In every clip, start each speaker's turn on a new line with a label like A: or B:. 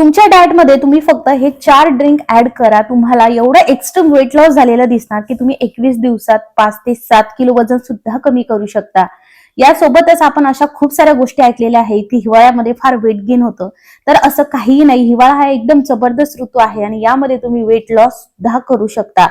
A: तुमच्या डाएटमध्ये तुम्ही फक्त हे चार ड्रिंक ऍड करा. तुम्हाला एवढं एक्स्ट्रीम वेट लॉस झालेलं दिसणार की तुम्ही एकवीस दिवसात पाच ते सात किलो वजन सुद्धा कमी करू शकता. यासोबतच आपण अशा खूप साऱ्या गोष्टी ऐकलेल्या आहेत की हिवाळ्यामध्ये फार वेट गेन होतं. तर असं काहीही नाही. हिवाळा हा एकदम जबरदस्त ऋतू आहे आणि यामध्ये तुम्ही वेट लॉस सुद्धा करू शकता.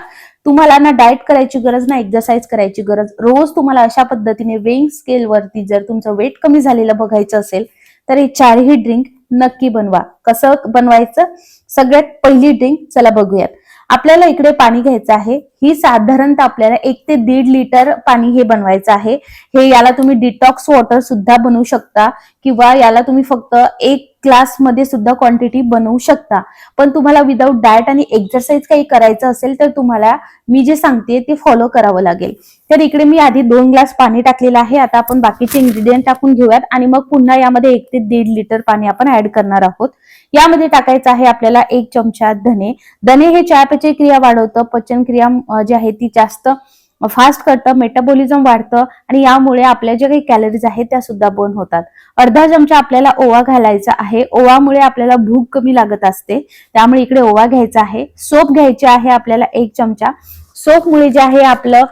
A: तुम्हाला ना डाएट करायची गरज ना एक्सरसाइज करायची गरज. रोज तुम्हाला अशा पद्धतीने वेईंग स्केलवरती जर तुमचं वेट कमी झालेलं बघायचं असेल तर हे चारही ड्रिंक नक्की बनवा. कसं बनवायचं? सगळ्यात पहिली ड्रिंक चला बघूयात. आपल्याला इकडे पाणी घ्यायचं आहे. ही साधारणतः आपल्याला एक ते दीड लिटर पाणी हे बनवायचं आहे. हे याला तुम्ही डिटॉक्स वॉटर सुद्धा बनवू शकता. किंवा याला तुम्ही फक्त एक ग्लासमध्ये सुद्धा क्वांटिटी बनवू शकता. पण तुम्हाला विदाऊट डाएट आणि एक्सरसाइज काही करायचं असेल तर तुम्हाला मी जे सांगते ते फॉलो करावं लागेल. तर इकडे मी आधी दोन ग्लास पाणी टाकलेलं आहे. आता आपण बाकीचे इन्ग्रेडियंट टाकून घेऊयात आणि मग पुन्हा यामध्ये एक ते दीड लिटर पाणी आपण ऍड करणार आहोत. यामध्ये टाकायचं आहे आपल्याला एक चमचा धने. धने हे चयापचय क्रिया वाढवतं. पचन क्रिया जी आहे ती जास्त फास्ट करतं मेटाबॉलिझम वाढतं आणि यामुळे आपल्या ज्या काही कॅलरीज आहेत त्या सुद्धा बर्न होतात. अर्धा चमचा आपल्याला ओवा घालायचा आहे. ओवामुळे आपल्याला भूक कमी लागत असते. त्यामुळे इकडे ओवा घ्यायचा आहे. सोप घ्यायचे आहे आपल्याला एक चमचा. सोपमुळे जे आहे आपलं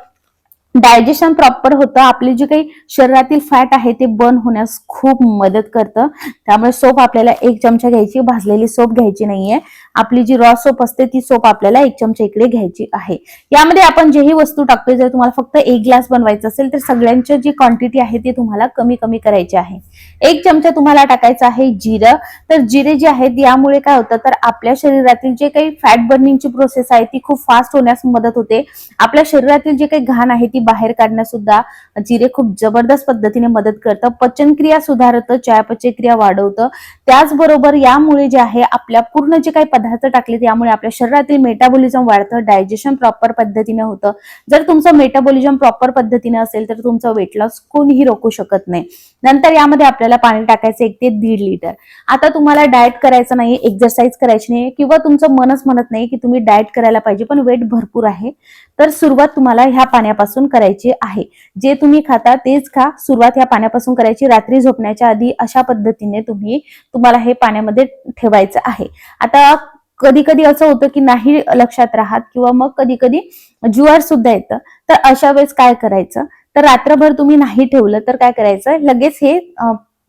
A: डायजेशन प्रॉपर होतं. आपले जे काही शरीरातील फॅट आहे ते बर्न होण्यास खूप मदत करतं. त्यामुळे सोप आपल्याला एक चमचा घ्यायची भाजलेली सोप घ्यायची नाहीये. आपली जी रॉ सोप असते ती सोप आपल्याला एक चमचा इकडे घ्यायची आहे. यामध्ये आपण जेही वस्तू टाकतोय जर तुम्हाला फक्त एक ग्लास बनवायचं असेल तर सगळ्यांची जी क्वांटिटी आहे ती तुम्हाला कमी कमी करायची आहे. एक चमचा तुम्हाला टाकायचा आहे जिरं. तर जिरे जे आहेत यामुळे काय होतं तर आपल्या शरीरातील जे काही फॅट बर्निंगची प्रोसेस आहे ती खूप फास्ट होण्यास मदत होते. आपल्या शरीरातील जे काही घाण आहे ती बाहेर काढण्यास सुद्धा जिरे खूप जबरदस्त पद्धतीने मदत करतं. पचनक्रिया सुधारतं चयापचय क्रिया वाढवतं. त्याचबरोबर यामुळे जे आहे आपल्या पूर्ण जे काही पदार्थ टाकले त्यामुळे आपल्या शरीरातील मेटाबॉलिझम वाढतं डायजेशन प्रॉपर पद्धतीने होतं. जर तुमचं मेटाबॉलिझम प्रॉपर पद्धतीने असेल तर तुमचं वेट लॉस कोणीही रोखू शकत नाही. नंतर यामध्ये आपल्याला पाणी टाकायचं एक ते दीड लिटर. आता तुम्हाला डाएट करायचं नाही एक्सरसाइज करायची नाही किंवा तुमचं मनच म्हणत नाही की तुम्ही डाएट करायला पाहिजे पण वेट भरपूर आहे. तर सुरुवात तुम्हाला ह्या पाण्यापासून करायची आहे. जे तुम्ही खाता तेच खा. सुरुवात ह्या पाण्यापासून करायची. रात्री झोपण्याच्या आधी अशा पद्धतीने तुम्ही तुम्हाला हे पाण्यामध्ये ठेवायचं आहे. आता कधी कधी असं होतं की नाही लक्षात राहत किंवा मग कधी कधी जुवार सुद्धा येतं. तर अशा वेळेस काय करायचं? तर रात्रभर तुम्ही नाही ठेवलं तर काय करायचं? लगेच हे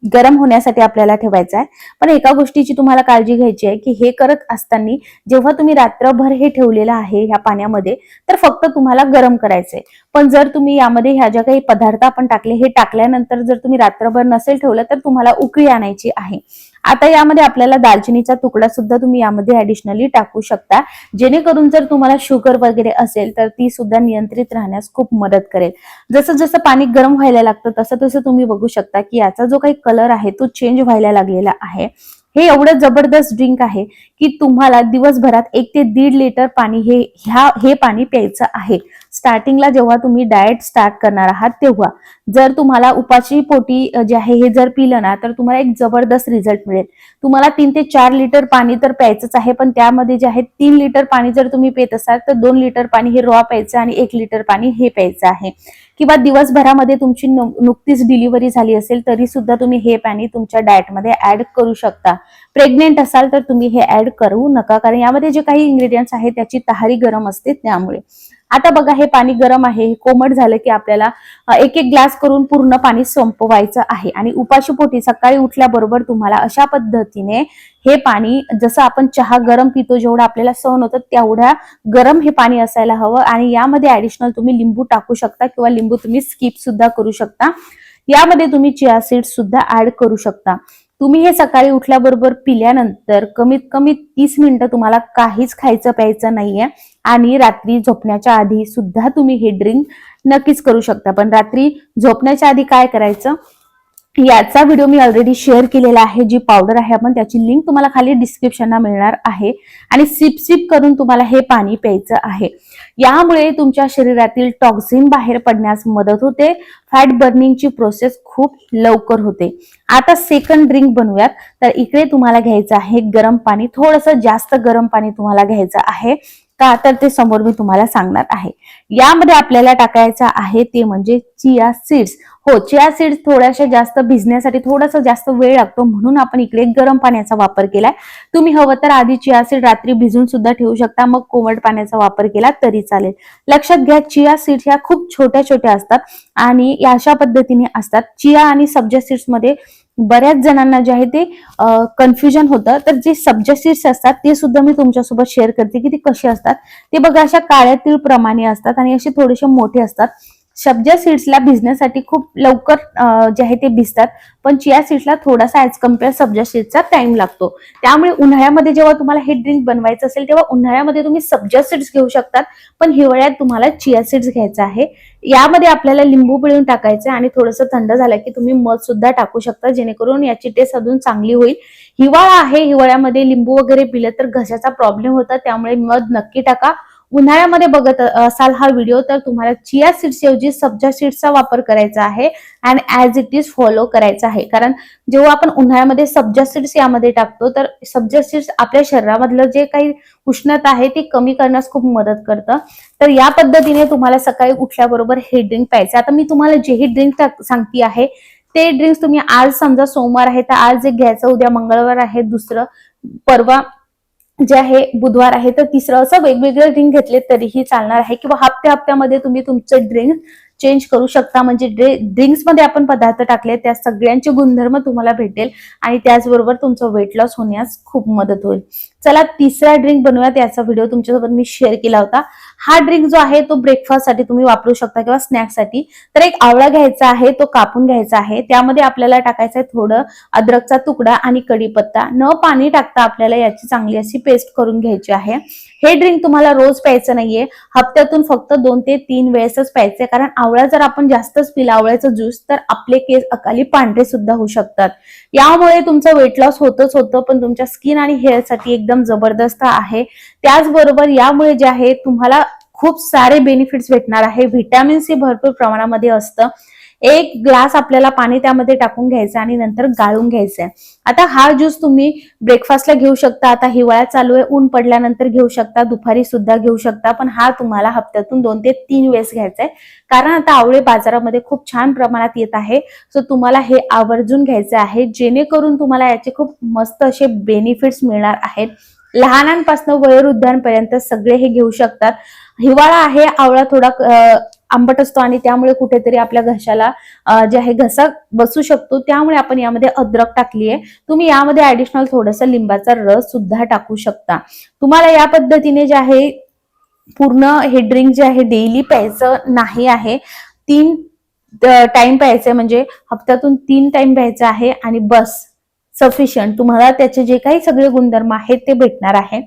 A: गरम होण्यासाठी आपल्याला ठेवायचं आहे. पण एका गोष्टीची तुम्हाला काळजी घ्यायची आहे की हे करत असताना जेव्हा तुम्ही रात्रभर हे ठेवलेलं आहे ह्या पाण्यामध्ये तर फक्त तुम्हाला गरम करायचंय पण जर तुम्ही यामध्ये ह्या ज्या काही पदार्थ आपण टाकले हे टाकल्यानंतर जर तुम्ही रात्रभर नसेल ठेवलं तर तुम्हाला उकळी आणायची आहे. आता यामध्ये आपल्याला दालचिनीचा तुकडा सुद्धा तुम्ही यामध्ये ऍडिशनली टाकू शकता. जेणेकरून जर तुम्हाला शुगर वगैरे असेल तर ती सुद्धा नियंत्रित राहण्यास खूप मदत करेल. जसं जसं पाणी गरम व्हायला लागतं तसं तसं तुम्ही बघू शकता की याचा जो काही कलर आहे तो चेंज व्हायला लागलेला आहे. हे एवढं जबरदस्त ड्रिंक आहे की तुम्हाला दिवसभरात एक ते दीड लिटर पाणी हे ह्या हे पाणी प्यायचं आहे. स्टार्टिंगला जेव्हा तुम्ही डाएट स्टार्ट करणार आहात तेव्हा जर तुम्हाला उपाशी पोटी जे आहे हे जर पिलं ना तर तुम्हाला एक जबरदस्त रिझल्ट मिळेल. तुम्हाला तीन ते चार लिटर पाणी तर प्यायचंच आहे पण त्यामध्ये जे आहे तीन लिटर पाणी जर तुम्ही पित असाल तर दोन लिटर पाणी हे रॉ प्यायचं आणि एक लिटर पाणी हे प्यायचं आहे. किंवा दिवसभरामध्ये तुमची नुकतीच डिलिव्हरी झाली असेल तरी सुद्धा तुम्ही हे पाणी तुमच्या डाएटमध्ये ऍड करू शकता. प्रेग्नेंट असाल तर तुम्ही हे ऍड करू नका कारण यामध्ये जे काही इन्ग्रेडियंट्स आहेत त्याची तहारी गरम असते त्यामुळे. आता बघा हे पाणी गरम आहे हे कोमट झालं की आपल्याला एक एक ग्लास करून पूर्ण पाणी संपवायचं आहे. आणि उपाशीपोटी सकाळी उठल्याबरोबर तुम्हाला अशा पद्धतीने हे पाणी जसं आपण चहा गरम पितो जेवढं आपल्याला सहन होतं तेवढ्या गरम हे पाणी असायला हवं. आणि यामध्ये ऍडिशनल तुम्ही लिंबू टाकू शकता किंवा लिंबू तुम्ही स्किप सुद्धा करू शकता. यामध्ये तुम्ही चिया सीड सुद्धा ऍड करू शकता. तुम्ही हे सकाळी उठल्याबरोबर पिल्यानंतर कमीत कमी तीस मिनिटं तुम्हाला काहीच खायचं प्यायचं नाहीये. आणि रात्री झोपण्याच्या आधी सुद्धा तुम्ही हे ड्रिंक नक्कीच करू शकता. पण रात्री झोपण्याच्या आधी काय करायचं? याचा व्हिडिओ मी ऑलरेडी शेअर केलेला आहे जी पावडर आहे आपण त्याची लिंक तुम्हाला खाली डिस्क्रिप्शनला मिळणार आहे. आणि सिप सिप करून तुम्हाला हे पाणी प्यायचं आहे. यामुळे तुमच्या शरीरातील टॉक्झिन बाहेर पडण्यास मदत होते. फॅट बर्निंगची प्रोसेस खूप लवकर होते. आता सेकंड ड्रिंक बनवूयात. तर इकडे तुम्हाला घ्यायचं आहे गरम पाणी. थोडंसं जास्त गरम पाणी तुम्हाला घ्यायचं आहे. का? तर ते समोर मी तुम्हाला सांगणार आहे. यामध्ये आपल्याला टाकायचं आहे ते म्हणजे चिया सीड्स. हो चिया सीड्स थोड्याशा जास्त भिजण्यासाठी थोडासा जास्त वेळ लागतो म्हणून आपण इकडे गरम पाण्याचा वापर केलाय. तुम्ही हवं तर आधी चिया सीड रात्री भिजून सुद्धा ठेवू शकता मग कोमट पाण्याचा वापर केला तरी चालेल. लक्षात घ्या चिया सीड्स ह्या खूप छोट्या छोट्या असतात आणि अशा पद्धतीने असतात. चिया आणि सब्जा सीड्समध्ये बऱ्याच जणांना जे आहे ते कन्फ्युजन होतं. तर जे सब्जा असतात ते सुद्धा मी तुमच्यासोबत शेअर करते की ते कसे असतात. ते बघा अशा काळ्या प्रमाणे असतात आणि असे थोडेसे मोठे असतात. सब्जा सीड्सला भिजण्यासाठी खूप लवकर जे आहे ते भिजतात. पण चिया सीड्सला थोडासा ॲज कंपेअर सब्जा सीड्सचा टाइम लागतो. त्यामुळे उन्हाळ्यामध्ये जेव्हा तुम्हाला हे ड्रिंक बनवायचं असेल तेव्हा उन्हाळ्यामध्ये तुम्ही सब्जा सीड्स घेऊ शकतात. पण हिवाळ्यात तुम्हाला चिया सीड्स घ्यायचं आहे. यामध्ये आपल्याला लिंबू पिळून टाकायचं आणि थोडंसं थंड झालं की तुम्ही मध सुद्धा टाकू शकता जेणेकरून याची टेस्ट अजून चांगली होईल. हिवाळा आहे हिवाळ्यामध्ये लिंबू वगैरे पिलं तर घशाचा प्रॉब्लेम होता त्यामुळे मध नक्की टाका. उन्हाळ्यामध्ये बघत असाल हा व्हिडिओ तर तुम्हाला चिया सीड्स ऐवजी सब्जा सीड्सचा वापर करायचा आहे and as it is follow करायचा आहे. कारण जेव्हा आपण उन्हाळ्यामध्ये सब्जा सीड्स यामध्ये टाकतो तर सब्जा सीड्स आपल्या शरीरामधलं जे काही उष्णता आहे ती कमी करण्यास खूप मदत करतं. तर या पद्धतीने तुम्हाला सकाळी उठल्याबरोबर हे ड्रिंक प्यायचं. आता मी तुम्हाला जे ही ड्रिंक सांगते आहे ते ड्रिंक्स तुम्ही आज समजा सोमवार आहे तर आज एक घ्यायचं उद्या मंगळवार आहे दुसरं परवा जे आहे बुधवार आहे तर तिसरं असं वेगवेगळे ड्रिंक घेतले तरीही चालणार आहे. किंवा हप्त्या हप्त्यामध्ये तुम्ही तुमचे ड्रिंक चेंज करू शकता. म्हणजे ड्रिंक्समध्ये आपण पदार्थ टाकले त्या सगळ्यांचे गुणधर्म तुम्हाला भेटेल आणि त्याचबरोबर तुमचं वेट लॉस होण्यास खूप मदत होईल. चला तिसरा ड्रिंक बनवूया याचा व्हिडिओ तुमच्यासोबत मी शेअर केला होता. हा ड्रिंक जो आहे तो ब्रेकफास्टसाठी तुम्ही वापरू शकता किंवा स्नॅक्ससाठी तर एक आवळा घ्यायचा आहे तो कापून घ्यायचा आहे. त्यामध्ये आपल्याला टाकायचं आहे थोडं अद्रकचा तुकडा आणि कढीपत्ता. न पाणी टाकता आपल्याला याची चांगली अशी पेस्ट करून घ्यायची आहे. हे ड्रिंक तुम्हाला रोज प्यायचं नाहीये. हप्त्यातून फक्त दोन ते तीन वेळेसच प्यायचे कारण आवळा जर आपण जास्तच पिला आवळ्याचा ज्यूस तर आपले केस अकाली पांढरे सुद्धा होऊ शकतात. यामुळे तुमचं वेट लॉस होतच होतं पण तुमच्या स्किन आणि हेअरसाठी एकदम जबरदस्त आहे. त्याचबरोबर यामुळे जे आहे तुम्हाला खूप सारे बेनिफिट्स भेटणार आहे. व्हिटॅमिन सी भरपूर प्रमाणामध्ये असतं. एक ग्लास आपल्याला पाणी त्यामध्ये टाकून घ्यायचं आणि नंतर गाळून घ्यायचंय. आता हा ज्यूस तुम्ही ब्रेकफास्टला घेऊ शकता आता हिवाळा चालू आहे ऊन पडल्यानंतर घेऊ शकता दुपारी सुद्धा घेऊ शकता पण हा तुम्हाला हप्त्यातून दोन ते तीन वेळेस घ्यायचा आहे कारण आता आवळे बाजारामध्ये खूप छान प्रमाणात येत आहे सो तुम्हाला हे आवर्जून घ्यायचे आहे जेणेकरून तुम्हाला याचे खूप मस्त असे बेनिफिट्स मिळणार आहेत. लहानांपासून वयोवृद्धांपर्यंत सगळे हे घेऊ शकतात. हिवाळा आहे आवळा थोडा आंबट असतो आणि त्यामुळे कुठेतरी आपल्या घशाला जे आहे घसा बसू शकतो. त्यामुळे आपण यामध्ये अद्रक टाकली आहे तुम्ही यामध्ये ऍडिशनल थोडस लिंबाचा रस सुद्धा टाकू शकता. तुम्हाला या पद्धतीने जे आहे पूर्ण हे ड्रिंक जे आहे डेली प्यायचं नाही आहे. तीन टाइम प्यायचं म्हणजे हप्त्यातून तीन टाइम प्यायचं आहे आणि बस. सफिशियंट तुम्हाला त्याचे जे काही सगळे गुणधर्म आहेत ते भेटणार आहे.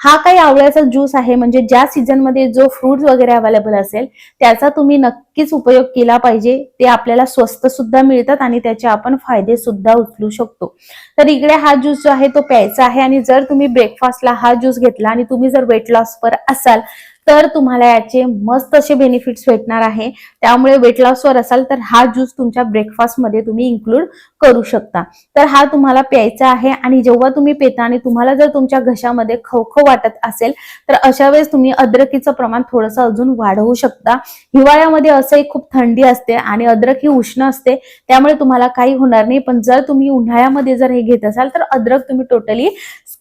A: हा काही आवळ्याचा ज्यूस आहे म्हणजे ज्या सीझनमध्ये जो फ्रुट्स वगैरे अवेलेबल असेल त्याचा तुम्ही नक्कीच उपयोग केला पाहिजे. ते आपल्याला स्वस्त सुद्धा मिळतात आणि त्याचे आपण फायदे सुद्धा उचलू शकतो. तर इकडे हा ज्यूस जो आहे तो प्यायचा आहे आणि जर तुम्ही ब्रेकफास्टला हा ज्यूस घेतला आणि तुम्ही जर वेट लॉसवर असाल तर तुम्हाला याचे मस्त असे बेनिफिट्स भेटणार आहे. त्यामुळे वेट लॉसवर असाल तर हा ज्यूस तुमच्या ब्रेकफास्टमध्ये तुम्ही इन्क्लूड करू शकता. तर हा तुम्हाला प्यायचा आहे आणि जेव्हा तुम्ही पेता आणि तुम्हाला जर तुमच्या घशामध्ये खवखव वाटत असेल तर अशा वेळेस तुम्ही अद्रकीचं प्रमाण थोडंसं अजून वाढवू शकता. हिवाळ्यामध्ये असंही खूप थंडी असते आणि अद्रक ही उष्ण असते त्यामुळे तुम्हाला काही होणार नाही. पण जर तुम्ही उन्हाळ्यामध्ये जर हे घेत असाल तर अद्रक तुम्ही टोटली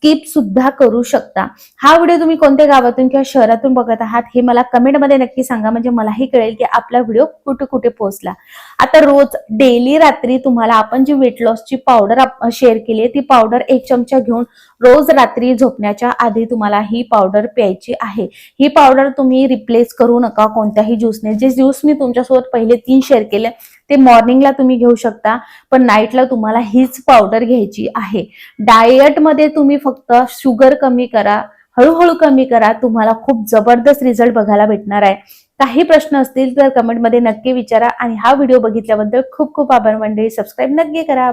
A: स्किप सुद्धा करू शकता. हा व्हिडिओ तुम्ही कोणत्या गावातून किंवा शहरातून बघत आहात हे मला कमेंटमध्ये नक्की सांगा. म्हणजे मलाही कळेल की आपला व्हिडिओ कुठे कुठे पोहोचला. आता रोज डेली रात्री तुम्हाला आपण जी वेट लॉसची पावडर शेअर केली आहे ती पावडर एक चमचा घेऊन रोज रात्री झोपण्याच्या आधी तुम्हाला ही पावडर प्यायची आहे. ही पावडर तुम्ही रिप्लेस करू नका कोणत्याही ज्यूसने जे ज्यूस मी तुमच्यासोबत पहिले तीन शेअर केले ते मॉर्निंगला तुम्ही घेऊ शकता पण नाईटला तुम्हाला हीच पावडर घ्यायची आहे. डाएटमध्ये तुम्ही फक्त शुगर कमी करा हळूहळू कमी करा तुम्हाला खूप जबरदस्त रिझल्ट बघायला भेटणार आहे. काही प्रश्न असतील तर कमेंटमध्ये नक्की विचारा आणि हा व्हिडिओ बघितल्याबद्दल खूप खूप आभार मंडळी. सबस्क्राईब नक्की करा.